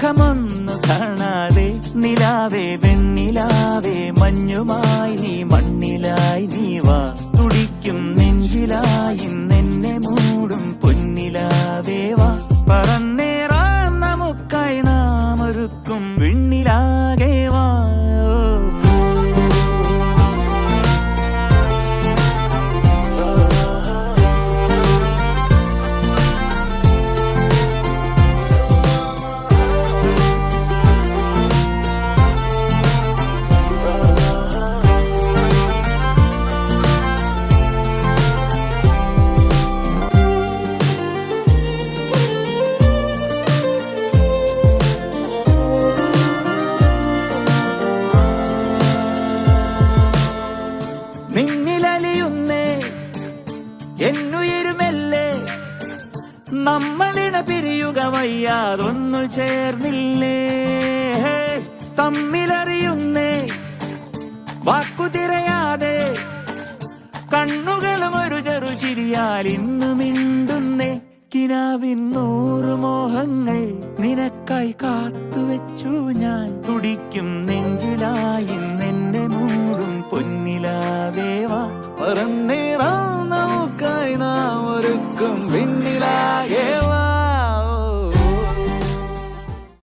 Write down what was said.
മുഖമൊന്നു കാണാതെ നിലാവേ വെണ്ണിലാവേ മഞ്ഞുമായി നീ മണ്ണിലായി നീ വാ. തുടിക്കും നെഞ്ചിലായി നമ്മളിട പിരിയുക വയ്യാതൊന്നു ചേർന്നില്ലേ? തമ്മിലറിയുന്നേ വാക്കു തിരയാതെ കണ്ണുകളും ഒരു ചെറു ചിരിയാൽ ഇന്നു മിണ്ടുന്നേ. കിനാവിൻ നൂറ് മോഹങ്ങൾ നിനക്കായി കാത്തുവെച്ചു ഞാൻ. തുടിക്കും നെഞ്ചിലായി നിന്നെ മൂടും പൊന്നിലാവേവാ. மயங்கும் விண்ணிலாயே